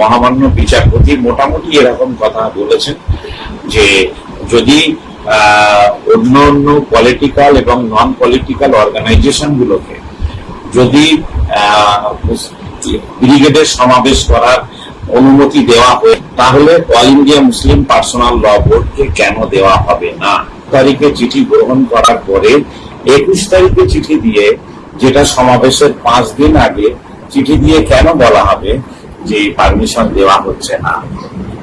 মহামান্য বিচারপতি মোটামুটি এরকম কথা বলেছেন যে যদি অন্য অন্য পলিটিক্যাল এবং নন পলিটিক্যাল অর্গানাইজেশন গুলোকে যদি ব্রিগেডের সমাবেশ করার অনুমতি দেওয়া হয়, তাহলে all India Muslim personal law বোর্ডকে কেন দেওয়া হবে না? তারিখে চিঠি গ্রহণ করার পরে একুশ তারিখে চিঠি দিয়ে, যেটা সমাবেশের পাঁচ দিন আগে, চিঠি দিয়ে কেন বলা হবে? যে পারমিশন দেওয়া হচ্ছে না।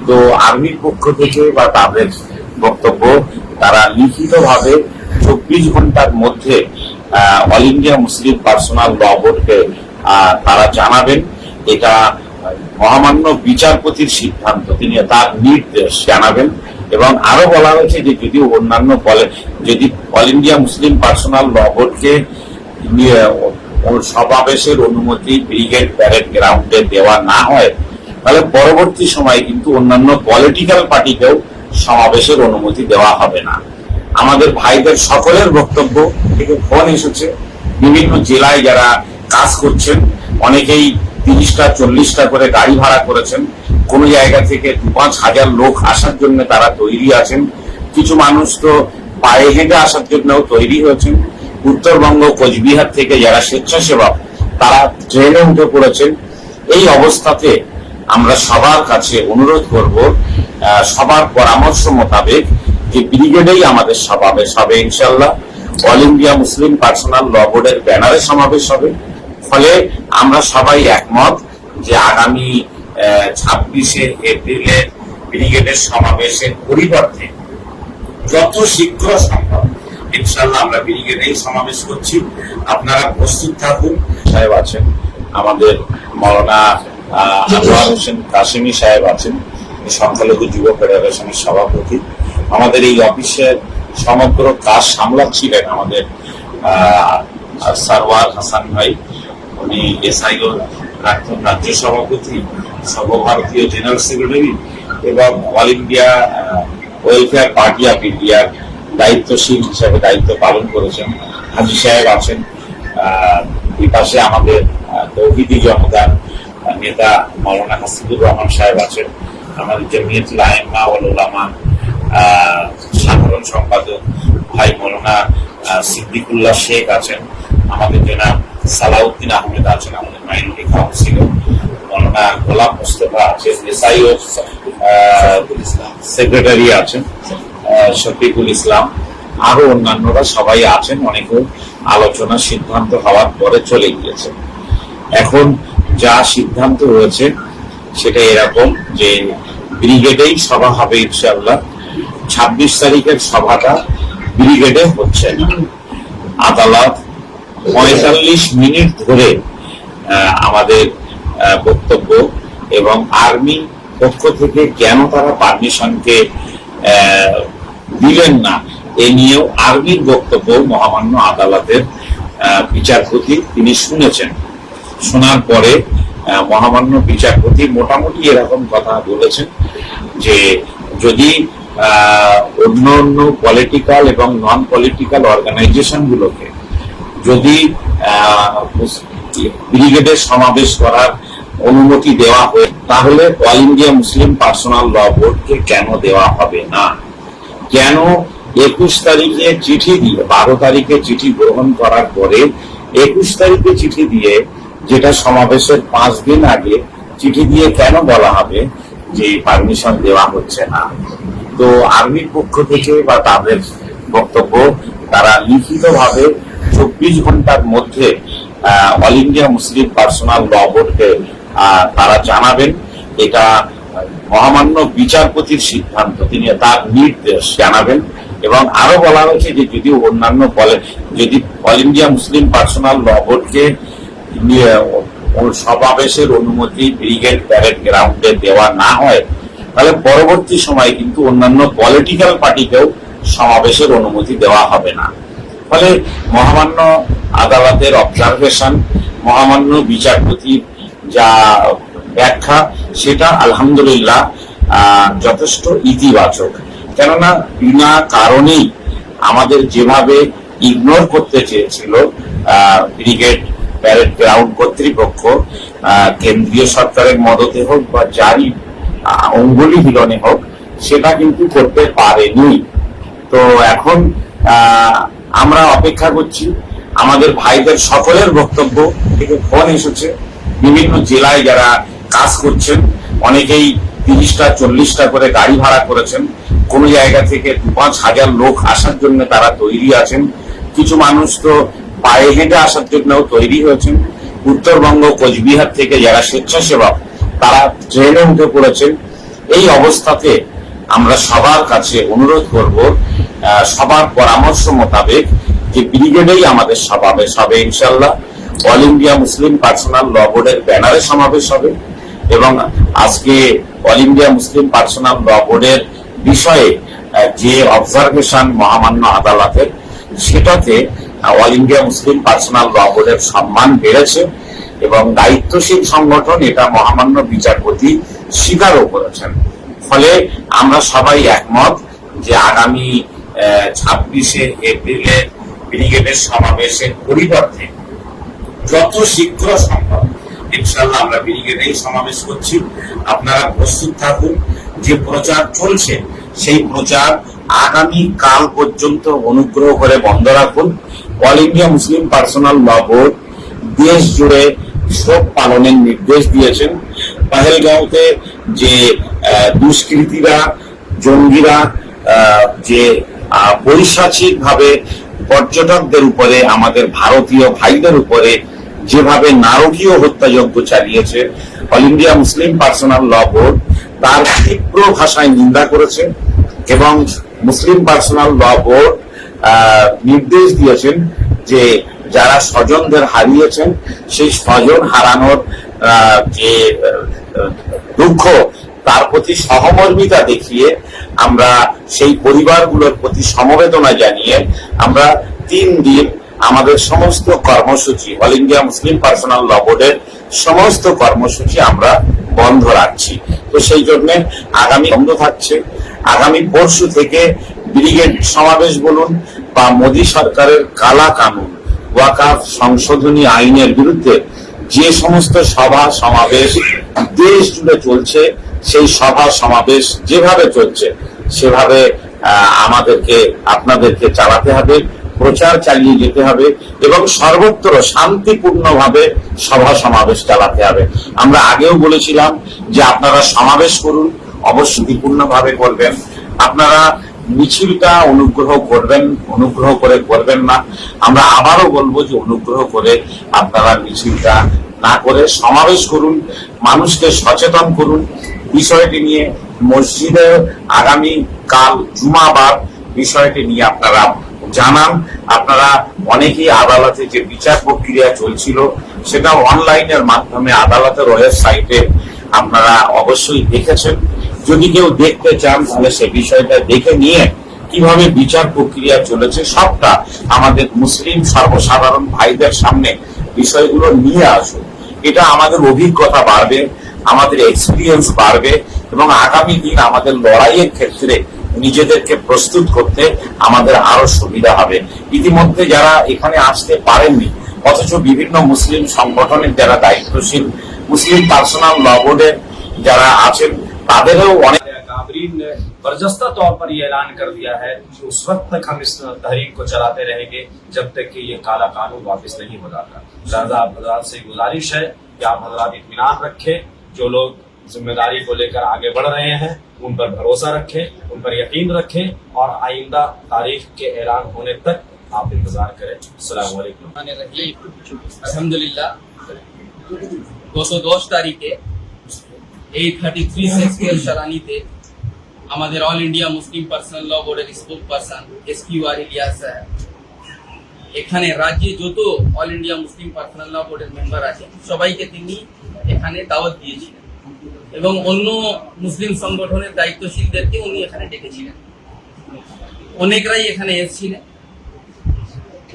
তো আর্মির পক্ষ থেকে বা তাদের বক্তব্য, তারা লিখিতভাবে চব্বিশ ঘণ্টার মধ্যে all India Muslim personal law বোর্ডকে তারা জানাবেন। এটা মহামান্য বিচারপতির সিদ্ধান্ত, তিনি তার নির্দেশ জানাবেন। এবং আরও বলা হয়েছে যে যদি অন্যান্য বলে যদি all India Muslim personal law বোর্ডকে সমাবেশের অনুমতি ব্রিগেড প্যারেড গ্রাউন্ডে দেওয়া না হয়, তাহলে পরবর্তী সময়ে কিন্তু অন্যান্য পলিটিক্যাল পার্টিকেও সমাবেশের অনুমতি দেওয়া হবে না। আমাদের ভাইদের সকলের বক্তব্য থেকে ফোন এসেছে, বিভিন্ন জেলায় যারা কাজ করছেন, অনেকেই তিরিশটা, চল্লিশটা করে গাড়ি ভাড়া করেছেন, কোন জায়গা থেকে দু পাঁচ হাজার লোক আসার জন্য তারা তৈরি আছেন, কিছু মানুষ তো পায়ে হেঁটে আসার জন্যও তৈরি হয়েছেন উত্তরবঙ্গ, কোচবিহার থেকে যারা স্বেচ্ছাসেবক, তারা ট্রেনে উঠে পড়েছেন। এই অবস্থাতে আমরা সবার কাছে অনুরোধ করব সবার পরামর্শ মোতাবেক যে ব্রিগেডেই আমাদের সমাবেশ হবে ইনশাল্লাহ all India Muslim personal law বোর্ডের ব্যানারে সমাবেশ হবে। ফলে আমরা সবাই একমত যে আগামী ছাব্বিশে এপ্রিলের ব্রিগেডের সমাবেশের পরিবর্তে যত শীঘ্র সম্ভব ইনশাল্লাহ আমরা ব্রিগেডেই সমাবেশ করছি। আপনারা প্রস্তুত থাকুন। সাহেব আছেন। আমাদের মৌলানা আনোয়ার হোসেন কাশিমি সাহেব আছেন। সংখ্যালঘু যুব ফেডারেশনের সভাপতি। আমাদের এই অফিসের সমগ্র কাজ সামলাচ্ছিলেন আমাদের সারওয়ার হাসান ভাই। উনি এসআইও, প্রাক্তন রাজ্য সভাপতি, সর্বভারতীয় জেনারেল সেক্রেটারি এবং all India welfare party of ইন্ডিয়ার দায়িত্বশীল হিসাবে দায়িত্ব পালন করেছেন। হাজি সাহেব আছেন এই পাশে আমাদের তৌহিদি জনতার নেতা মৌলানা হাসিবুর রহমান সাহেব আছেন, আমাদের জমিয়ত লাইমা ওলামা সাধারণ সম্পাদক ভাই মৌলানা সিদ্দিকুল্লাহ শেখ আছেন, আমাদের জনাব সালাউদ্দিন আহমেদ আছেন, আমাদের মাইনরিটি কাউন্সিলর মৌলানা গোলাম মুস্তফা আছেন, এসআইও সেক্রেটারি আছেন। শফিকুল ইসলাম, আরও অন্যান্যরা সবাই আছেন অনেকে আলোচনা সিদ্ধান্ত হওয়ার পরে চলে গিয়েছে। এখন যা সিদ্ধান্ত হয়েছে, সেটা এরকম যে ব্রিগেডেই সভা হবে ইনশাল্লাহ ছাব্বিশ তারিখের সভাটা ব্রিগেডে হচ্ছে না। আদালত পঁয়তাল্লিশ মিনিট ধরে আমাদের বক্তব্য এবং আর্মি পক্ষ থেকে কেন তারা পারমিশনকে দিলেন না। এ নিয়েও আর্মির বক্তব্য মহামান্য আদালতের বিচারপতি তিনি শুনেছেন। শোনার পরে মহামান্য বিচারপতি মোটামুটি এরকম কথা বলেছেন যে যদি অন্য অন্য পলিটিক্যাল এবং নন পলিটিক্যাল অর্গানাইজেশন গুলোকে যদি ব্রিগেডের সমাবেশ করার অনুমতি দেওয়া হয়, তাহলে all India Muslim personal law বোর্ডকে কেন দেওয়া হবে না? কেন একুশ তারিখে চিঠি দিয়ে, বারো তারিখে চিঠি গ্রহণ করার পরে একুশ তারিখে চিঠি দিয়ে, যেটা সমাবেশের পাঁচ দিন আগে চিঠি দিয়ে কেন বলা হবে যে পারমিশন দেওয়া হচ্ছে না? তো আর্মির পক্ষ থেকে বা তাদের বক্তব্য, তারা লিখিতভাবে চব্বিশ ঘণ্টার মধ্যে all India Muslim personal law বোর্ডকে তারা জানাবেন। এটা মহামান্য বিচারপতির সিদ্ধান্ত। তিনি তার নির্দেশ জানাবেন এবং আরও বলা হয়েছে যে যদি অন্যান্য যদি all India Muslim personal law বোর্ডকে সমাবেশের অনুমতি ব্রিগেড প্যারেড গ্রাউন্ডে দেওয়া না হয়, তাহলে পরবর্তী সময়ে কিন্তু অন্যান্য পলিটিক্যাল পার্টিকেও সমাবেশের অনুমতি দেওয়া হবে না। ফলে মহামান্য আদালতের অবজারভেশন, মহামান্য বিচারপতির যা ব্যাখ্যা, সেটা আলহামদুলিল্লাহ যথেষ্ট ইতিবাচক। কেননা বিনা কারণেই আমাদের যেভাবে ইগনোর করতে চেয়েছিল ব্রিগেড, প্যারেড গ্রাউন্ড কর্তৃপক্ষ কেন্দ্রীয় সরকারের মদতে হোক বা যারই অঙ্গুলি হিলনে হোক, সেটা কিন্তু করতে পারেনি। তো এখন আমরা অপেক্ষা করছি, আমাদের ভাইদের সকলের বক্তব্য থেকে ফোন এসেছে, বিভিন্ন জেলায় যারা কাজ করছেন, অনেকেই তিরিশটা, চল্লিশটা করে গাড়ি ভাড়া করেছেন। কোন জায়গা থেকে দু পাঁচ হাজার লোক আসার জন্য তারা তৈরি আছেন। কিছু মানুষ তো পায়ে হেঁটে আসার জন্যও তৈরি হয়েছেন। উত্তরবঙ্গ, কোচবিহার থেকে যারা স্বেচ্ছাসেবক, তারা ট্রেনে উঠে পড়েছেন। এই অবস্থাতে আমরা সবার কাছে অনুরোধ করব সবার পরামর্শ মোতাবেক যে ব্রিগেডেই আমাদের সমাবেশ হবে, ইনশাল্লাহ। All India Muslim personal law বোর্ডের ব্যানারে সমাবেশ হবে। এবং আজকে all India Muslim personal law বোর্ডের বিষয়ে যে অবজারভেশন মহামান্য আদালতের, সেটাতে all India Muslim personal law বোর্ডের সম্মান বেড়েছে এবং দায়িত্বশীল সংগঠন এটা মহামান্য বিচারপতি স্বীকারও করেছেন। ফলে আমরা সবাই একমত যে আগামী ছাব্বিশে এপ্রিলে ব্রিগেডের সমাবেশের পরিবর্তে যত শীঘ্র সম্ভব ইনশাল্লাহ আমরা ব্রিগেডেই সমাবেশ করছি। আপনারা প্রস্তুত থাকুন। যে প্রচার চলছে, সেই প্রচার আগামী কাল পর্যন্ত অনুগ্রহ করে বন্ধ রাখুন। All India Muslim personal law board দেশ জুড়ে শোক পালনের নির্দেশ দিয়েছেন। পাহেলগাঁওতে যে দুষ্কৃতীরা, জঙ্গিরা যে পৈশাচিক ভাবে পর্যটকদের উপরে, আমাদের ভারতীয় ভাইদের উপরে যেভাবে নারকীয় হত্যাযজ্ঞ চালিয়েছে all India Muslim personal law board তার তীব্র ভাষায় নিন্দা করেছে এবং মুসলিম পার্সোনাল ল বোর্ড নির্দেশ দিয়েছেন যে যারা স্বজনদের হারিয়েছেন, সেই স্বজন হারানোর যে দুঃখ, তার প্রতি সহমর্মিতা দেখিয়ে আমরা সেই পরিবারগুলোর প্রতি সমবেদনা জানিয়ে আমরা তিন দিন আমাদের সমস্ত কর্মসূচি all India Muslim personal law বোর্ডের সমস্ত কর্মসূচি আমরা বন্ধ রাখছি। তো সেই জন্য আগামী বন্ধ থাকছে। আগামী পরশু থেকে ব্রিগেড সমাবেশ বলুন বা মোদী সরকারের কালা কানুন, ওয়াকাফ সংশোধনী আইনের বিরুদ্ধে যে সমস্ত সভা, সমাবেশ দেশ জুড়ে চলছে, সেই সভা, সমাবেশ যেভাবে চলছে, সেভাবে আমাদেরকে, আপনাদেরকে চালাতে হবে। প্রচার চালিয়ে যেতে হবে এবং সর্বত্র শান্তিপূর্ণভাবে সভা সমাবেশ চালাতে হবে। আমরা আগেও বলেছিলাম যে আপনারা সমাবেশ করুন অবশ্যই পূর্ণভাবে করবেন। আপনারা মিছিলটা অনুগ্রহ করবেন, অনুগ্রহ করে করবেন না। আমরা আবারও বলব যে অনুগ্রহ করে আপনারা মিছিলটা না করে সমাবেশ করুন, মানুষকে সচেতন করুন। বিষয়টি নিয়ে মসজিদে আগামী কাল জুমাবার বিষয়টি নিয়ে আপনারা জানান। আপনারা অনেকেই আদালতে যে বিচার প্রক্রিয়া চলছিল, সেটা অনলাইনের মাধ্যমে আদালতের ওয়েবসাইটে আপনারা অবশ্যই দেখেছেন। যদি কেউ দেখতে চান, তাহলে সে বিষয়টা দেখে নিয়ে কীভাবে বিচার প্রক্রিয়া চলেছে, সবটা আমাদের মুসলিম সর্বসাধারণ ভাইদের সামনে বিষয়গুলো নিয়ে আসুন। এটা আমাদের অভিজ্ঞতা বাড়বে, আমাদের এক্সপিরিয়েন্স বাড়বে এবং আগামী দিন আমাদের লড়াইয়ের ক্ষেত্রে নিজেদেরকে প্রস্তুত করতে আমাদের আরো সুবিধা হবে ইতিমধ্যে যারা এখানে আসতে পারেননি অথচ বিভিন্ন মুসলিম সংগঠনের যারা দায়িত্বশীল মুসলিম পার্সোনাল ল বোর্ডের যারা আছেন তাদেরও অনেক काबरीन ने बरजस्ता तौर पर ये ऐलान कर दिया है कि उस वक्त तक हम इस तहरीक को चलाते रहेंगे जब तक कि ये काला कानून वापस नहीं हो जाता लिहाजा आप हजरात से गुजारिश है कि आप हजरात इत्मीनान रखें जो लोग जिम्मेदारी को लेकर आगे बढ़ रहे हैं उन पर भरोसा रखें उन पर यकीन रखें और आइंदा तारीख के ऐलान होने तक आप इंतजार करें अस्सलाम वालेकुम আলহামদুলিল্লাহ গত দশ তারিখে এই থার্টি থ্রি সেক্সুয়াল চালানিতে আমাদের All India Muslim Personal Law বোর্ডের spokesperson S Q R Ilyas সাহেব এখানে রাজ্যে যত All India Muslim Personal Law বোর্ডের মেম্বার আছে সবাইকে তিনি এখানে দাওয়াত দিয়েছিলেন এবং অন্য মুসলিম সংগঠনের দায়িত্বশীলদেরকে উনি এখানে ডেকেছিলেন। অনেকরাই এখানে এসেছিলেন।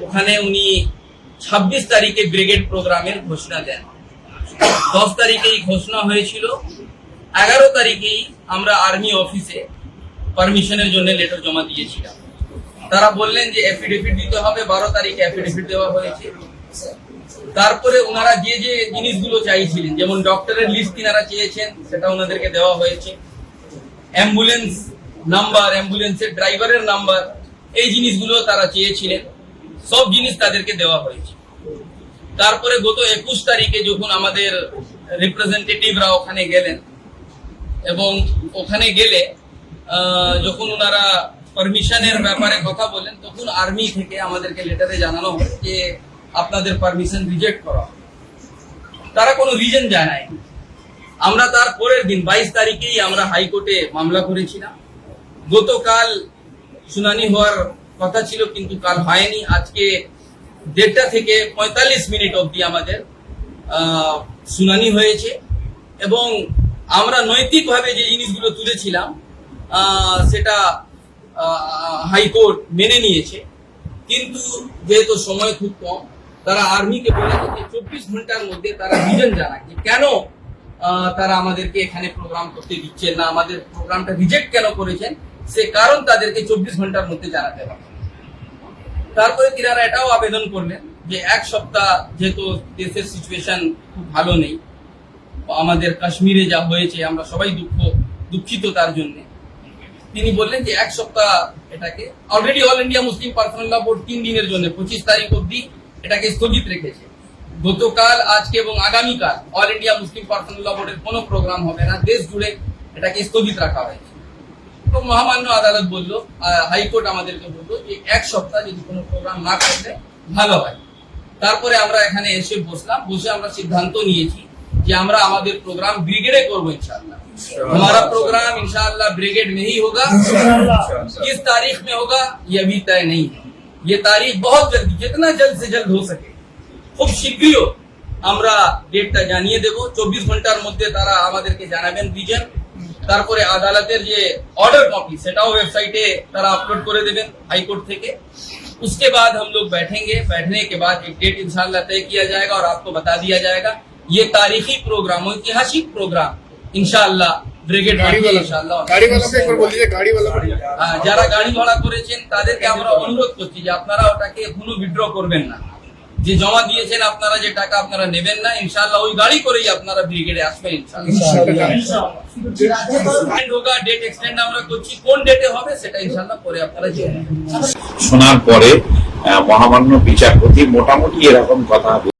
ওখানে উনি ছাব্বিশ তারিখে ব্রিগেড প্রোগ্রামের ঘোষণা দেন। দশ তারিখেই ঘোষণা হয়েছিল। এগারো তারিখেই আমরা আর্মি অফিসে পারমিশনের জন্য লেটার জমা দিয়েছিলাম। তারা বললেন যে এফিডেভিট দিতে হবে, বারো তারিখে এফিডেভিট দেওয়া হয়েছে। তারপরে ওনারা যে যে জিনিসগুলো চাইছিলেন, যেমন ডক্টরের লিস্ট তিনারা চেয়েছেন, সেটা ওনাদেরকে দেওয়া হয়েছে। অ্যাম্বুলেন্স নাম্বার অ্যাম্বুলেন্সের ড্রাইভারের নাম্বার এই জিনিসগুলো তারা চেয়েছিলেন। সব জিনিস তাদেরকে দেওয়া হয়েছে। তারপরে গত একুশ তারিখে যখন আমাদের রিপ্রেজেন্টেটিভরা ওখানে গেলেন, এবং ওখানে গেলে যখন ওনারা পারমিশনের ব্যাপারে কথা বলেন তখন আর্মি থেকে আমাদেরকে লেটারে জানানো হয় যে আপনাদের পারমিশন রিজেক্ট করা তারা কোনো রিজন জানায় আমরা তার পরের দিন বাইশ তারিখেই আমরা হাইকোর্টে মামলা করেছিলাম। গতকাল শুনানি হওয়ার কথা ছিল, কিন্তু কাল হয়নি। আজকে দেড়টা থেকে পঁয়তাল্লিশ মিনিট অবধি আমাদের শুনানি হয়েছে। এবং আমরা নৈতিকভাবে যে জিনিসগুলো তুলেছিলাম সেটা হাইকোর্ট মেনে নিয়েছে। কিন্তু যেহেতু সময় খুব কম তারা আর্মিকে বলেছে যে চব্বিশ ঘণ্টার মধ্যে তারা রিজন জানায় যে কেন তারা আমাদেরকে এখানে প্রোগ্রাম করতে দিচ্ছেন না, আমাদের প্রোগ্রামটা রিজেক্ট কেন করেছেন? সে কারণ তাদেরকে চব্বিশ ঘণ্টার মধ্যে জানাতে হবে। তারপরে তিনারা এটাও আবেদন করলেন যে এক সপ্তাহ যেহেতু দেশের সিচুয়েশন খুব ভালো নেই, আমাদের কাশ্মীরে যা হয়েছে, আমরা সবাই দুঃখ, দুঃখিত তার জন্য। তিনি বললেন যে এক সপ্তাহ এটাকে already all India Muslim personal law board তিন দিনের জন্য, পঁচিশ তারিখ অবধি এটাকে স্থগিত রেখেছে গতকাল আজকে এবং আগামীকাল All India Muslim Personal Law বোর্ডের কোনো প্রোগ্রাম হবে না দেশ জুড়ে এটাকে স্থগিত রাখা হয়েছে তো মহামান্য আদালত বললো আহ, হাইকোর্ট আমাদেরকে বললো যে এক সপ্তাহ যদি কোনো প্রোগ্রাম না করলে ভালো হয় তারপরে আমরা এখানে এসে বসলাম বসে আমরা সিদ্ধান্ত নিয়েছি যে আমরা আমাদের प्रोग्राम ब्रिगेडे করবো इंशाल्लाह हमारा प्रोग्राम इंशाल्लाह ब्रिगेड में ही होगा किस तारीख में होगा ये अभी तय नहीं है ये तारीख बहुत জলদি जितना जल्द से जल्द हो সকে খুব শীঘ্রই আমরা ডেটটা জানিয়ে দেব। চব্বিশ ঘন্টার মধ্যে তারা আমাদেরকে জানাবেন রিজন তারপরে আদালতের যে অর্ডার কপি সেটাও ওয়েবসাইটে তারা আপলোড করে দেবেন থেকে उसके बाद हम लोग बैठेंगे। बैठने के बाद एक डेट इंशाला तय किया जाएगा और आपको बता दिया जाएगा। ये तारीखी प्रोग्राम ऐतिहासिक प्रोग्राम, इंशाल्लाह ব্রিগেড হ্যাঁ, যারা গাড়ি ভাড়া করেছেন তাদেরকে আমরা অনুরোধ করছি যে আপনারা ওটাকে কোনো বিদ্রোহ করবেন না। যে জমা দিয়েছেন আপনারা যে টাকা আপনারা নেবেন না ইনশাল্লাহ ওই গাড়ি করেই আপনারা ব্রিগেডে আসবেন ঢোকা শোনার পরে মহামান্য বিচারপতি মোটামুটি এরকম কথা